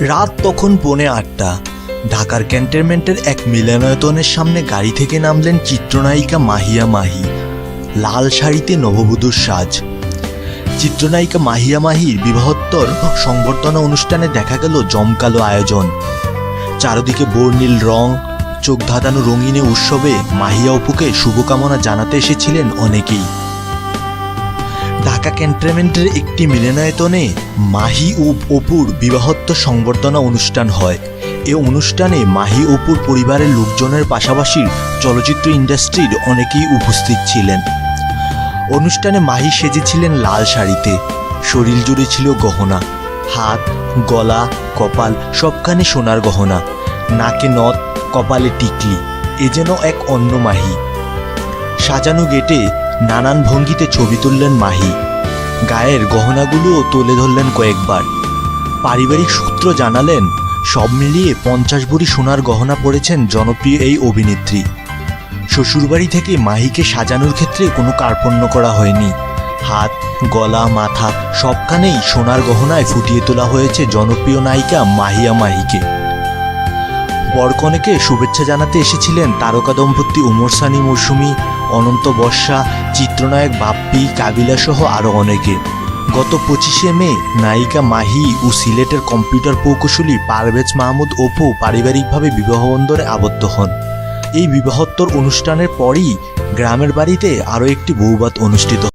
রাত তখন পৌনে আটটা। ঢাকার ক্যান্টনমেন্টের এক মিলনায়তনের সামনে গাড়ি থেকে নামলেন চিত্রনায়িকা মাহিয়া মাহি। লাল শাড়িতে নববধূর সাজ। চিত্রনায়িকা মাহিয়া মাহির বিবাহোত্তর সংবর্ধনা অনুষ্ঠানে দেখা গেল জমকালো আয়োজন। চারদিকে বর্ণিল রং, চোখ ধাঁধানো রঙিনে উৎসবে মাহিয়া অপুকে শুভকামনা জানাতে এসেছিলেন অনেকেই। ঢাকা ক্যান্টনমেন্টের একটি মিলনায়তনে মাহি ও অপুর বিবাহোত্তর সংবর্ধনা অনুষ্ঠান হয়। এ অনুষ্ঠানে মাহি অপুর পরিবারের লোকজনের পাশাপাশি চলচ্চিত্র ইন্ডাস্ট্রির অনেকেই উপস্থিত ছিলেন। অনুষ্ঠানে মাহি সেজেছিলেন লাল শাড়িতে। শরীর জুড়ে ছিল গহনা। হাত, গলা, কপাল সবখানে সোনার গহনা। নাকে নথ, কপালে টিকলি। এ যেন এক অন্য মাহি সাজানো গেটে নানান ভঙ্গিতে ছবি তুললেন মাহি। গায়ের গহনাগুলোও তুলে ধরলেন কয়েকবার। পারিবারিক সূত্র জানালেন, সব মিলিয়ে পঞ্চাশ ভরি সোনার গহনা পরেছেন জনপ্রিয় এই অভিনেত্রী। শ্বশুরবাড়ি থেকে মাহিকে সাজানোর ক্ষেত্রে কোনো কার্পণ্য করা হয়নি। হাত, গলা, মাথা সবখানেই সোনার গহনায় ফুটিয়ে তোলা হয়েছে জনপ্রিয় নায়িকা মাহিয়া মাহিকে। বরকনেকে শুভেচ্ছা জানাতে এসেছিলেন তারকা দম্পতি উমর সানি মৌসুমি অনন্ত বর্ষা, চিত্রনায়ক বাপ্পি, কাবিলা সহ আরও অনেকে। গত পঁচিশে মে, নায়িকা মাহি ও সিলেটের কম্পিউটার প্রকৌশলী পারভেজ মাহমুদ অপু পারিবারিকভাবে বিবাহবন্দরে আবদ্ধ হন। এই বিবাহত্তর অনুষ্ঠানের পরই গ্রামের বাড়িতে আরও একটি বহুবাদ অনুষ্ঠিত